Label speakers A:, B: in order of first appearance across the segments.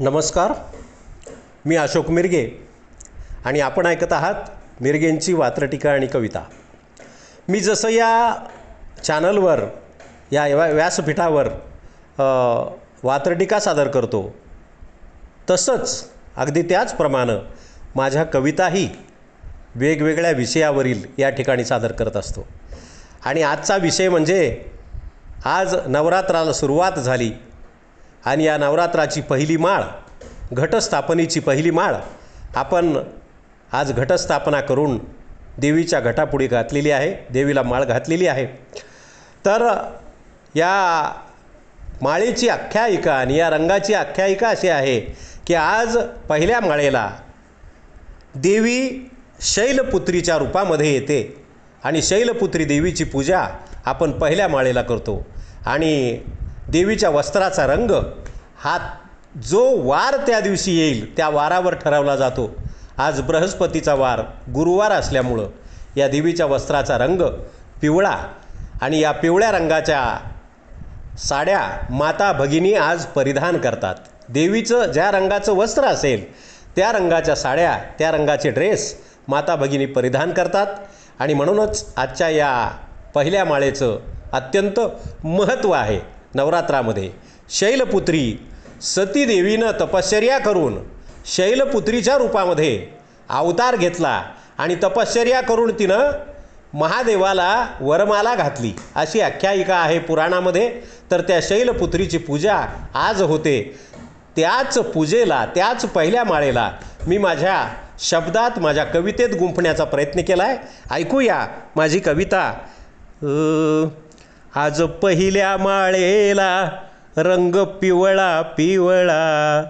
A: नमस्कार. मी अशोक मिरगे आणि आपण ऐकत आहात मिरगेंची वात्रटिका आणि कविता. मी जसं या चॅनलवर या व्यासपीठावर वात्रटीका वात्रटिका सादर करतो तसंच अगदी त्याचप्रमाणे माझ्या कविताही वेगवेगळ्या विषयावरील या ठिकाणी सादर करत असतो. आणि आजचा विषय म्हणजे आज नवरात्राला सुरुवात झाली. आणि या नवरात्राची पहिली माळ घटस्थापनेची पहिली माळ आपण आज घटस्थापना करून देवीच्या घटापुढे घातलेली आहे देवीला माळ घातलेली आहे. तर या माळेची आख्यायिका आणि या रंगाची आख्यायिका अशी आहे की आज पहिल्या माळेला देवी शैलपुत्रीच्या रूपामध्ये येते आणि शैलपुत्री देवीची पूजा आपण पहिल्या माळेला करतो. आणि देवीच्या वस्त्राचा रंग हा जो वार त्या दिवशी येईल त्या वारावर ठरवला जातो. आज बृहस्पतीचा वार गुरुवार असल्यामुळं या देवीच्या वस्त्राचा रंग पिवळा आणि या पिवळ्या रंगाच्या साड्या माता भगिनी आज परिधान करतात. देवीचं ज्या रंगाचं वस्त्र असेल त्या रंगाच्या साड्या त्या रंगाचे ड्रेस माता भगिनी परिधान करतात आणि म्हणूनच आजच्या या पहिल्या माळेचं अत्यंत महत्त्व आहे. नवरात्रामध्ये. शैलपुत्री सतीदेवीनं तपश्चर्या करून शैलपुत्रीच्या रूपामध्ये अवतार घेतला आणि तपश्चर्या करून तिनं महादेवाला वरमाला घातली. अशी आख्यायिका आहे पुराणामध्ये. तर त्या शैलपुत्रीची पूजा आज होते. त्याच पूजेला त्याच पहिल्या माळेला मी माझ्या शब्दात माझ्या कवितेत गुंफण्याचा प्रयत्न केला आहे ऐकूया माझी कविता आज पहिल्या माळेला रंग पिवळा पिवळा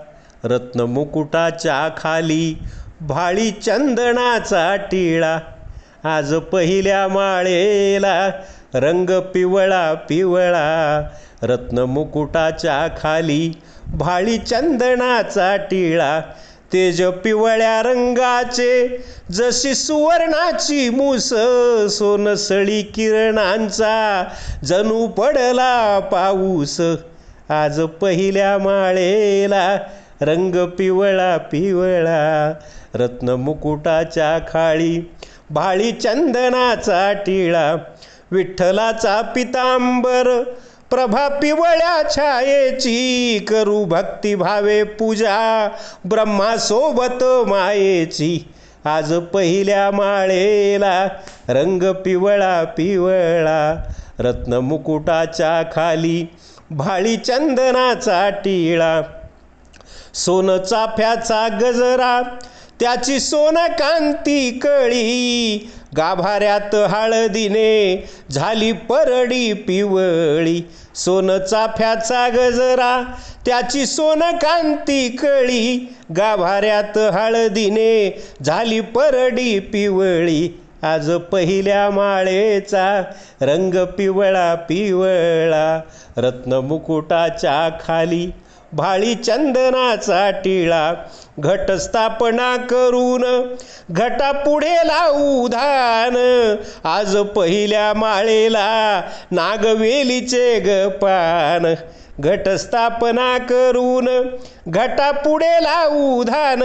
A: रत्नमुकुटाच्या खाली भाळी चंदनाचा टिळा. आज पहिल्या माळेला रंग पिवळा पिवळा रत्नमुकुटाच्या खाली भाळी चंदनाचा टिळा. तेज पिवळ्या रंगाचे जशी सुवर्णाची मूस सोनसळी किरणांचा जणू पडला पाऊस. आज पहिल्या माळेला रंग पिवळा पिवळा रत्नमुकुटाच्या खाळी भाळी चंदनाचा टिळा विठ्ठलाचा पितांबर प्रभा पिवळ्या छायेची करू भक्तिभावे पूजा ब्रह्मासोबत मायेची. आज पहिल्या माळेला रंग पिवळा पिवळा रत्नमुकुटाच्या खाली भाळी चंदनाचा टिळा. सोन चाफ्याचा गजरा त्याची सोन कांती कळी गाभाऱ्यात हळदीने झाली परडी पिवळी. सोन चाफ्याचा गजरा त्याची सोन कांती कळी. गाभाऱ्यात हळदीने झाली परडी पिवळी. आज पहिल्या माळेचा रंग पिवळा पिवळा. रत्नमुकुटाच्या खाली भाळी चंदनाचा टिळा घटस्थापना करून घटापुढे लावू धान. आज पहिल्या माळेला नागवेलीचे ग पान घटस्थापना करून घटापुढे लावू धान.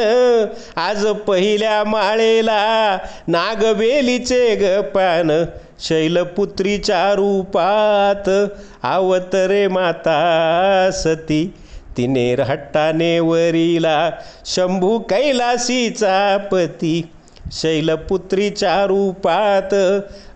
A: आज पहिल्या माळेला नागवेलीचे ग पान शैलपुत्रीच्या रूपात आवतरे माता सती. तिने हट्टाने वरीला शंभू कैलासीचा पती शैलपुत्रीच्या रूपात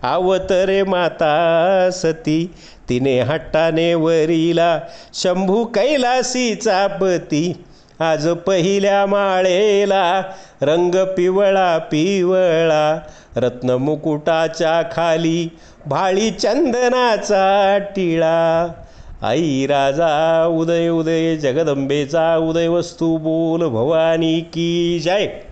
A: आवतरे माता सती. तिने हट्टाने वरीला शंभू कैलासीचा पती. आज पहिल्या माळेला रंग पिवळा पिवळा रत्नमुकुटाच्या खाली भाळी चंदनाचा टिळा. आई राजा उदय उदय जगदंबेचा उदय वस्तू बोल भवानी की जय.